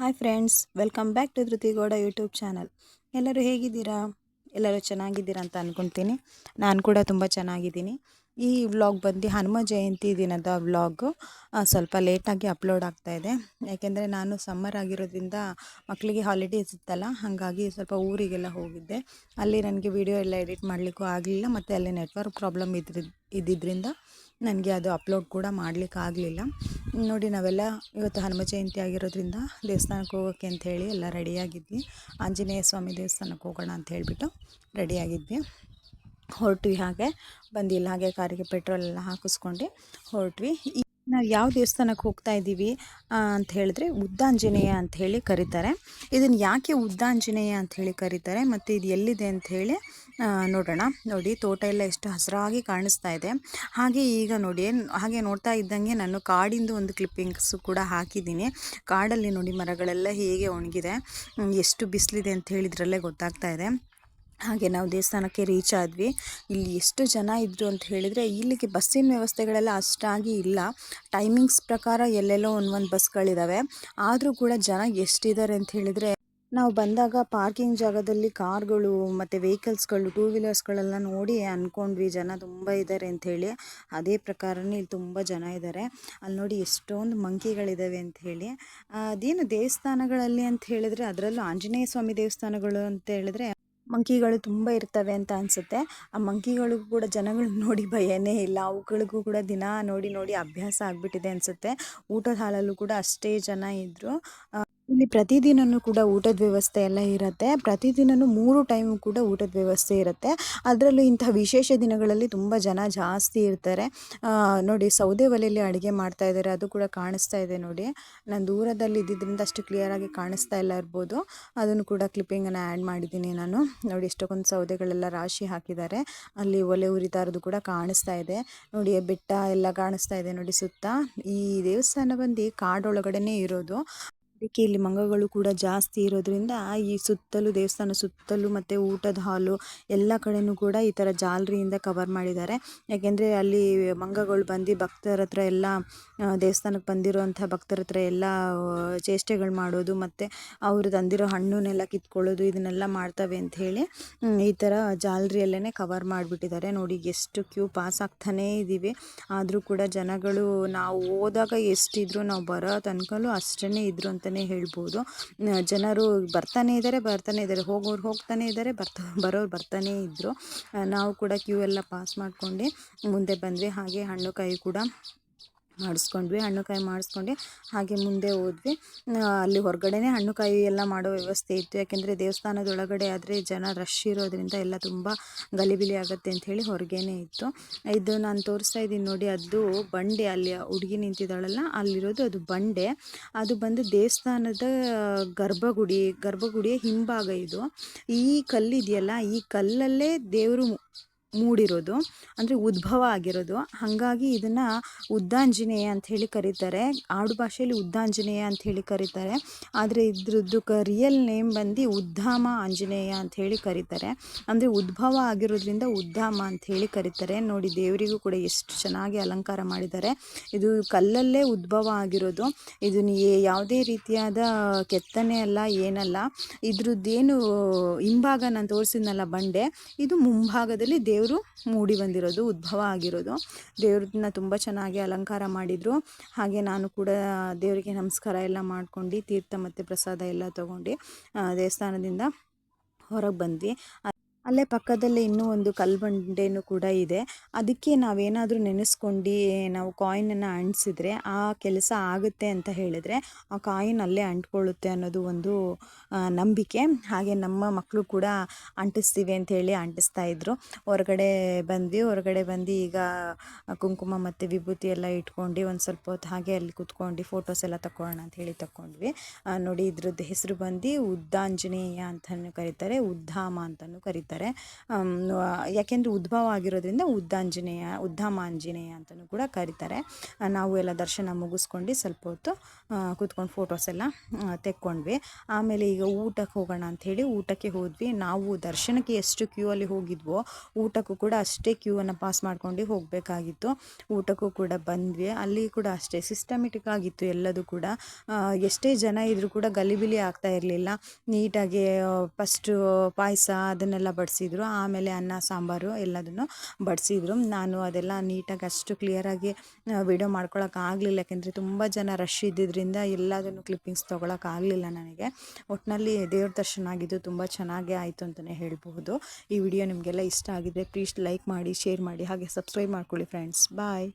Hi friends, welcome back to Dhruthi Gowda YouTube channel. ಎಲ್ಲರೂ ಹೇಗಿದ್ದೀರಾ? ಎಲ್ಲರೂ ಚೆನ್ನಾಗಿದ್ದೀರಾ ಅಂತ ಅಂದ್ಕೊತೀನಿ ನಾನು ಕೂಡ ತುಂಬ ಚೆನ್ನಾಗಿದ್ದೀನಿ. ಈ ವ್ಲಾಗ್ ಬಂದು ಹನುಮ ಜಯಂತಿ ದಿನದ ವ್ಲಾಗು ಸ್ವಲ್ಪ ಲೇಟಾಗಿ ಅಪ್ಲೋಡ್ ಆಗ್ತಾ ಇದೆ. ಯಾಕೆಂದರೆ ನಾನು ಸಮ್ಮರ್ ಆಗಿರೋದ್ರಿಂದ ಮಕ್ಕಳಿಗೆ ಹಾಲಿಡೇಸ್ ಇತ್ತಲ್ಲ, ಹಾಗಾಗಿ ಸ್ವಲ್ಪ ಊರಿಗೆಲ್ಲ ಹೋಗಿದ್ದೆ. ಅಲ್ಲಿ ನನಗೆ ವಿಡಿಯೋ ಎಲ್ಲ ಎಡಿಟ್ ಮಾಡಲಿಕ್ಕೂ ಆಗಲಿಲ್ಲ, ಮತ್ತು ಅಲ್ಲಿ ನೆಟ್ವರ್ಕ್ ಪ್ರಾಬ್ಲಮ್ ಇದ್ರ ಇದ್ದಿದ್ದರಿಂದ ನನಗೆ ಅದು ಅಪ್ಲೋಡ್ ಕೂಡ ಮಾಡ್ಲಿಕ್ಕೆ ಆಗಲಿಲ್ಲ. ನೋಡಿ ನಾವೆಲ್ಲ ಇವತ್ತು ಹನುಮ ಜಯಂತಿ ಆಗಿರೋದ್ರಿಂದ ದೇವಸ್ಥಾನಕ್ಕೆ ಹೋಗೋಕ್ಕೆ ಅಂಥೇಳಿ ಎಲ್ಲ ರೆಡಿಯಾಗಿದ್ವಿ ಆಂಜನೇಯ ಸ್ವಾಮಿ ದೇವಸ್ಥಾನಕ್ಕೆ ಹೋಗೋಣ ಅಂತ ಹೇಳಿಬಿಟ್ಟು ರೆಡಿಯಾಗಿದ್ವಿ ಹೊರಟ್ವಿ ಹಾಗೆ ಬಂದಿಲ್ಲ ಹಾಗೆ ಕಾರಿಗೆ ಪೆಟ್ರೋಲ್ ಎಲ್ಲ ಹಾಕಿಸ್ಕೊಂಡು ಹೊರಟ್ವಿ. ನಾವು ಯಾವ ದೇವಸ್ಥಾನಕ್ಕೆ ಹೋಗ್ತಾ ಇದ್ದೀವಿ ಅಂತ ಹೇಳಿದ್ರೆ ಉದ್ದಾಂಜನೇಯ ಅಂತ ಹೇಳಿ ಕರೀತಾರೆ. ಇದನ್ನು ಯಾಕೆ ಉದ್ದಾಂಜನೇಯ ಅಂತ ಹೇಳಿ ಕರೀತಾರೆ, ಮತ್ತು ಇದು ಎಲ್ಲಿದೆ ಅಂತ ಹೇಳಿ ನೋಡೋಣ. ನೋಡಿ, ತೋಟ ಎಲ್ಲ ಎಷ್ಟು ಹಸಿರಾಗಿ ಕಾಣಿಸ್ತಾ ಇದೆ. ಹಾಗೆ ಈಗ ನೋಡಿ, ಹಾಗೆ ನೋಡ್ತಾ ಇದ್ದಂಗೆ ನಾನು ಕಾಡಿಂದು ಒಂದು ಕ್ಲಿಪ್ಪಿಂಗ್ಸು ಕೂಡ ಹಾಕಿದ್ದೀನಿ. ಕಾಡಲ್ಲಿ ನೋಡಿ ಮರಗಳೆಲ್ಲ ಹೇಗೆ ಒಣಗಿದೆ ಎಷ್ಟು ಬಿಸಿಲಿದೆ ಅಂತ ಹೇಳಿದ್ರಲ್ಲೇ ಗೊತ್ತಾಗ್ತಾ ಇದೆ. ಹಾಗೆ ನಾವು ದೇವಸ್ಥಾನಕ್ಕೆ ರೀಚ್ ಆದ್ವಿ. ಇಲ್ಲಿ ಎಷ್ಟು ಜನ ಇದ್ದರು ಅಂತ ಹೇಳಿದರೆ ಇಲ್ಲಿಗೆ ಬಸ್ಸಿನ ವ್ಯವಸ್ಥೆಗಳೆಲ್ಲ ಅಷ್ಟಾಗಿ ಇಲ್ಲ. ಟೈಮಿಂಗ್ಸ್ ಪ್ರಕಾರ ಎಲ್ಲೆಲ್ಲೋ ಒಂದೊಂದು ಒಂದು ಬಸ್ಗಳಿದ್ದಾವೆ ಆದರೂ ಕೂಡ ಜನ ಎಷ್ಟಿದ್ದಾರೆ ಅಂತ ಹೇಳಿದರೆ ನಾವು ಬಂದಾಗ ಪಾರ್ಕಿಂಗ್ ಜಾಗದಲ್ಲಿ ಕಾರ್ಗಳು ಮತ್ತು ವೆಹಿಕಲ್ಸ್ಗಳು ಟೂ ವೀಲರ್ಸ್ಗಳೆಲ್ಲ ನೋಡಿ ಅಂದ್ಕೊಂಡ್ವಿ ಜನ ತುಂಬ ಇದ್ದಾರೆ ಅಂಥೇಳಿ ಅದೇ ಪ್ರಕಾರನೇ ಇಲ್ಲಿ ತುಂಬ ಜನ ಇದ್ದಾರೆ ಅಲ್ಲಿ ನೋಡಿ ಎಷ್ಟೊಂದು ಮಂಕಿಗಳಿದ್ದಾವೆ ಅಂತ ಹೇಳಿ. ಅದೇನು ದೇವಸ್ಥಾನಗಳಲ್ಲಿ ಅಂತ ಹೇಳಿದ್ರೆ ಅದರಲ್ಲೂ ಆಂಜನೇಯ ಸ್ವಾಮಿ ದೇವಸ್ಥಾನಗಳು ಅಂತ ಹೇಳಿದ್ರೆ ಮಂಕಿಗಳು ತುಂಬ ಇರ್ತವೆ ಅಂತ ಅನಿಸುತ್ತೆ. ಆ ಮಂಕಿಗಳಿಗೂ ಕೂಡ ಜನಗಳು ನೋಡಿ ಭಯನೇ ಇಲ್ಲ. ಅವುಗಳಿಗೂ ಕೂಡ ದಿನ ನೋಡಿ ನೋಡಿ ಅಭ್ಯಾಸ ಆಗಿಬಿಟ್ಟಿದೆ ಅನಿಸುತ್ತೆ. ಊಟದ ಹಾಲಲ್ಲೂ ಕೂಡ ಅಷ್ಟೇ ಜನ ಇದ್ದರು ಇಲ್ಲಿ ಪ್ರತಿದಿನವೂ ಕೂಡ ಊಟದ ವ್ಯವಸ್ಥೆ ಎಲ್ಲ ಇರುತ್ತೆ. ಪ್ರತಿದಿನವೂ ಮೂರು ಟೈಮು ಕೂಡ ಊಟದ ವ್ಯವಸ್ಥೆ ಇರುತ್ತೆ. ಅದರಲ್ಲೂ ಇಂತಹ ವಿಶೇಷ ದಿನಗಳಲ್ಲಿ ತುಂಬ ಜನ ಜಾಸ್ತಿ ಇರ್ತಾರೆ. ನೋಡಿ ಸೌದೆ ಒಲೆಯಲ್ಲಿ ಅಡುಗೆ ಮಾಡ್ತಾ ಇದ್ದಾರೆ. ಅದು ಕೂಡ ಕಾಣಿಸ್ತಾ ಇದೆ ನೋಡಿ. ನಾನು ದೂರದಲ್ಲಿ ಇದ್ದಿದ್ದರಿಂದ ಅಷ್ಟು ಕ್ಲಿಯರಾಗಿ ಕಾಣಿಸ್ತಾ ಇಲ್ಲ ಇರ್ಬೋದು. ಅದನ್ನು ಕೂಡ ಕ್ಲಿಪ್ಪಿಂಗನ್ನು ಆ್ಯಡ್ ಮಾಡಿದ್ದೀನಿ ನಾನು. ನೋಡಿ ಇಷ್ಟೊಂದು ಸೌದೆಗಳೆಲ್ಲ ರಾಶಿ ಹಾಕಿದ್ದಾರೆ. ಅಲ್ಲಿ ಒಲೆ ಉರಿತಾ ಇರೋದು ಕೂಡ ಕಾಣಿಸ್ತಾ ಇದೆ. ನೋಡಿ ಬೆಟ್ಟ ಎಲ್ಲ ಕಾಣಿಸ್ತಾ ಇದೆ ನೋಡಿ ಸುತ್ತ. ಈ ದೇವಸ್ಥಾನ ಬಂದು ಕಾಡೊಳಗಡೆನೇ ಇರೋದು. ಅದಕ್ಕೆ ಇಲ್ಲಿ ಮಂಗಗಳು ಕೂಡ ಜಾಸ್ತಿ ಇರೋದ್ರಿಂದ ಈ ಸುತ್ತಲೂ ದೇವಸ್ಥಾನ ಸುತ್ತಲೂ ಮತ್ತು ಊಟದ ಹಾಲು ಎಲ್ಲ ಕಡೆನೂ ಕೂಡ ಈ ಥರ ಜಾಲರಿಯಿಂದ ಕವರ್ ಮಾಡಿದ್ದಾರೆ. ಯಾಕೆಂದರೆ ಅಲ್ಲಿ ಮಂಗಗಳು ಬಂದು ಭಕ್ತರ ಹತ್ರ ಎಲ್ಲ ದೇವಸ್ಥಾನಕ್ಕೆ ಬಂದಿರೋವಂಥ ಭಕ್ತರ ಹತ್ರ ಎಲ್ಲ ಚೇಷ್ಟೆಗಳು ಮಾಡೋದು ಮತ್ತು ಅವರು ತಂದಿರೋ ಹಣ್ಣನ್ನೆಲ್ಲ ಕಿತ್ಕೊಳ್ಳೋದು ಇದನ್ನೆಲ್ಲ ಮಾಡ್ತವೆ ಅಂತ ಹೇಳಿ ಈ ಥರ ಜಾಲರಿಯಲ್ಲೇ ಕವರ್ ಮಾಡಿಬಿಟ್ಟಿದ್ದಾರೆ. ನೋಡಿ ಎಷ್ಟು ಕ್ಯೂ ಪಾಸ್ ಆಗ್ತಾನೇ ಇದ್ದೀವಿ. ಆದರೂ ಕೂಡ ಜನಗಳು ನಾವು ಹೋದಾಗ ಎಷ್ಟಿದ್ರು ನಾವು ಬರೋ ತನಕಲೂ ಅಷ್ಟೇ ಇದ್ರು ಅಂತ ಅಂತಲೇ ಹೇಳ್ಬೋದು. ಜನರು ಬರ್ತಾನೆ ಇದ್ದಾರೆ ಬರ್ತಾನೆ ಇದ್ದಾರೆ ಹೋಗೋರು ಹೋಗ್ತಾನೆ ಇದ್ದಾರೆ ಬರ್ತಾ, ಬರೋರು ಬರ್ತಾನೆ ಇದ್ದರು ನಾವು ಕೂಡ ಕ್ಯೂ ಎಲ್ಲ ಪಾಸ್ ಮಾಡ್ಕೊಂಡು ಮುಂದೆ ಬಂದ್ವಿ. ಹಾಗೆ ಹಣ್ಣು, ಕಾಯಿ ಕೂಡ ಮಾಡಿಸ್ಕೊಂಡ್ವಿ, ಹಣ್ಣುಕಾಯಿ ಮಾಡಿಸ್ಕೊಂಡು ಹಾಗೆ ಮುಂದೆ ಹೋದ್ವಿ. ಅಲ್ಲಿ ಹೊರಗಡೆನೇ ಹಣ್ಣುಕಾಯಿ ಎಲ್ಲ ಮಾಡೋ ವ್ಯವಸ್ಥೆ ಇತ್ತು. ಯಾಕೆಂದರೆ ದೇವಸ್ಥಾನದೊಳಗಡೆ ಆದರೆ ಜನ ರಶ್ ಇರೋದ್ರಿಂದ ಎಲ್ಲ ತುಂಬ ಗಲಿಬಿಲಿ ಆಗುತ್ತೆ ಅಂಥೇಳಿ ಹೊರಗೇನೆ ಇತ್ತು. ಇದು ನಾನು ತೋರಿಸ್ತಾ ಇದ್ದೀನಿ ನೋಡಿ, ಅದು ಬಂಡೆ. ಅಲ್ಲಿ ಹುಡುಗಿ ನಿಂತಿದ್ದಾಳಲ್ಲ, ಅಲ್ಲಿರೋದು ಅದು ಬಂಡೆ. ಅದು ಬಂದು ದೇವಸ್ಥಾನದ ಗರ್ಭಗುಡಿ, ಗರ್ಭಗುಡಿಯ ಹಿಂಭಾಗ ಇದು. ಈ ಕಲ್ಲಿದೆಯಲ್ಲ ಈ ಕಲ್ಲಲ್ಲೇ ದೇವರು ಮೂಡಿರೋದು, ಅಂದರೆ ಉದ್ಭವ ಆಗಿರೋದು. ಹಾಗಾಗಿ ಇದನ್ನು ಉದ್ದಾಂಜನೇಯ ಅಂತ ಹೇಳಿ ಕರೀತಾರೆ. ಆಡು ಭಾಷೆಯಲ್ಲಿ ಉದ್ದಾಂಜನೇಯ ಅಂತ ಹೇಳಿ ಕರೀತಾರೆ. ಆದರೆ ಇದ್ರದ್ದು ಕ ರಿಯಲ್ ನೇಮ್ ಬಂದು ಉದ್ದಾಮ ಆಂಜನೇಯ ಅಂತ ಹೇಳಿ ಕರೀತಾರೆ. ಅಂದರೆ ಉದ್ಭವ ಆಗಿರೋದ್ರಿಂದ ಉದ್ದಾಮ ಅಂತ ಹೇಳಿ ಕರೀತಾರೆ. ನೋಡಿ, ದೇವರಿಗೂ ಕೂಡ ಎಷ್ಟು ಚೆನ್ನಾಗಿ ಅಲಂಕಾರ ಮಾಡಿದ್ದಾರೆ. ಇದು ಕಲ್ಲಲ್ಲೇ ಉದ್ಭವ ಆಗಿರೋದು. ಇದು ಯಾವುದೇ ರೀತಿಯಾದ ಕೆತ್ತನೆ ಅಲ್ಲ, ಏನಲ್ಲ. ಇದ್ರದ್ದೇನು ಹಿಂಭಾಗ ನಾನು ತೋರಿಸಿದ್ನಲ್ಲ ಬಂಡೆ, ಇದು ಮುಂಭಾಗದಲ್ಲಿ ದೇವ ದೇವರು ಮೂಡಿ ಬಂದಿರೋದು, ಉದ್ಭವ ಆಗಿರೋದು. ದೇವ್ರನ್ನ ತುಂಬ ಚೆನ್ನಾಗಿ ಅಲಂಕಾರ ಮಾಡಿದರು. ಹಾಗೆ ನಾನು ಕೂಡ ದೇವರಿಗೆ ನಮಸ್ಕಾರ ಎಲ್ಲ ಮಾಡ್ಕೊಂಡು, ತೀರ್ಥ ಮತ್ತು ಪ್ರಸಾದ ಎಲ್ಲ ತೊಗೊಂಡು ದೇವಸ್ಥಾನದಿಂದ ಹೊರಗೆ ಬಂದ್ವಿ. ಅಲ್ಲೇ ಪಕ್ಕದಲ್ಲೇ ಇನ್ನೂ ಒಂದು ಕಲ್ಬಂಡೆನೂ ಕೂಡ ಇದೆ. ಅದಕ್ಕೆ ನಾವೇನಾದರೂ ನೆನೆಸ್ಕೊಂಡು ನಾವು ಕಾಯಿನನ್ನು ಅಂಟಿಸಿದ್ರೆ ಆ ಕೆಲಸ ಆಗುತ್ತೆ ಅಂತ ಹೇಳಿದರೆ ಆ ಕಾಯಿನ್ ಅಲ್ಲೇ ಅಂಟ್ಕೊಳ್ಳುತ್ತೆ ಅನ್ನೋದು ಒಂದು ನಂಬಿಕೆ. ಹಾಗೆ ನಮ್ಮ ಮಕ್ಕಳು ಕೂಡ ಅಂಟಿಸ್ತೀವಿ ಅಂತ ಹೇಳಿ ಅಂಟಿಸ್ತಾ ಇದ್ರು. ಹೊರಗಡೆ ಬಂದ್ವಿ. ಹೊರಗಡೆ ಬಂದು ಈಗ ಕುಂಕುಮ ಮತ್ತು ವಿಭೂತಿ ಎಲ್ಲ ಇಟ್ಕೊಂಡು ಒಂದು ಸ್ವಲ್ಪ ಹೊತ್ತು ಹಾಗೆ ಅಲ್ಲಿ ಕುತ್ಕೊಂಡು ಫೋಟೋಸ್ ಎಲ್ಲ ತಗೊಳ್ಳೋಣ ಅಂತ ಹೇಳಿ ತಗೊಂಡ್ವಿ ನೋಡಿ ಇದ್ರದ್ದು ಹೆಸರು ಬಂದು ಉದ್ದಾಂಜನೇಯ ಅಂತಲೂ ಕರೀತಾರೆ ಉದ್ದಾಮ ಅಂತಲೂ ಕರೀತಾರೆ. ಕರೀತಾರೆ ಯಾಕೆಂದರೆ ಉದ್ಭವ ಆಗಿರೋದ್ರಿಂದ ಉದ್ದಾಂಜನೇಯ ಉದ್ದಾಮಾಂಜನೇಯ ಅಂತಲೂ ಕೂಡ ಕರೀತಾರೆ. ನಾವು ಎಲ್ಲ ದರ್ಶನ ಮುಗಿಸ್ಕೊಂಡು ಸ್ವಲ್ಪ ಹೊತ್ತು ಕೂತ್ಕೊಂಡು ಫೋಟೋಸ್ ಎಲ್ಲ ತೆಕ್ಕೊಂಡ್ವಿ. ಆಮೇಲೆ ಈಗ ಊಟಕ್ಕೆ ಹೋಗೋಣ ಅಂಥೇಳಿ ಊಟಕ್ಕೆ ಹೋದ್ವಿ. ನಾವು ದರ್ಶನಕ್ಕೆ ಎಷ್ಟು ಕ್ಯೂ ಅಲ್ಲಿ ಹೋಗಿದ್ವೋ, ಊಟಕ್ಕೂ ಕೂಡ ಅಷ್ಟೇ ಕ್ಯೂವನ್ನು ಪಾಸ್ ಮಾಡ್ಕೊಂಡು ಹೋಗಬೇಕಾಗಿತ್ತು. ಊಟಕ್ಕೂ ಕೂಡ ಬಂದ್ವಿ. ಅಲ್ಲಿ ಕೂಡ ಅಷ್ಟೇ ಸಿಸ್ಟಮೆಟಿಕ್ ಆಗಿತ್ತು ಎಲ್ಲದೂ ಕೂಡ. ಎಷ್ಟೇ ಜನ ಇದ್ರೂ ಕೂಡ ಗಲಿಬಿಲಿ ಆಗ್ತಾ ಇರಲಿಲ್ಲ. ನೀಟಾಗಿ ಫಸ್ಟು ಪಾಯಸ ಅದನ್ನೆಲ್ಲ ಬಡಿಸಿದ್ರು. ಆಮೇಲೆ ಅನ್ನ, ಸಾಂಬಾರು ಎಲ್ಲದನ್ನು ಬಡಿಸಿದ್ರು. ನಾನು ಅದೆಲ್ಲ ನೀಟಾಗಿ ಅಷ್ಟು ಕ್ಲಿಯರಾಗಿ ವಿಡಿಯೋ ಮಾಡ್ಕೊಳಕ್ಕಾಗಲಿಲ್ಲ ಯಾಕೆಂದರೆ ತುಂಬ ಜನ ರಶ್ ಇದ್ದಿದ್ದರಿಂದ ಎಲ್ಲದನ್ನು ಕ್ಲಿಪ್ಪಿಂಗ್ಸ್ ತೊಗೊಳಕ್ಕಾಗಲಿಲ್ಲ ನನಗೆ. ಒಟ್ಟಿನಲ್ಲಿ ದೇವ್ರ ದರ್ಶನ ಆಗಿದ್ದು ತುಂಬ ಚೆನ್ನಾಗೇ ಆಯಿತು ಅಂತಲೇ ಹೇಳಬಹುದು. ಈ ವಿಡಿಯೋ ನಿಮಗೆಲ್ಲ ಇಷ್ಟ ಆಗಿದ್ರೆ ಪ್ಲೀಸ್ ಲೈಕ್ ಮಾಡಿ ಶೇರ್ ಮಾಡಿ, ಹಾಗೆ ಸಬ್ಸ್ಕ್ರೈಬ್ ಮಾಡ್ಕೊಳ್ಳಿ ಫ್ರೆಂಡ್ಸ್ ಬಾಯ್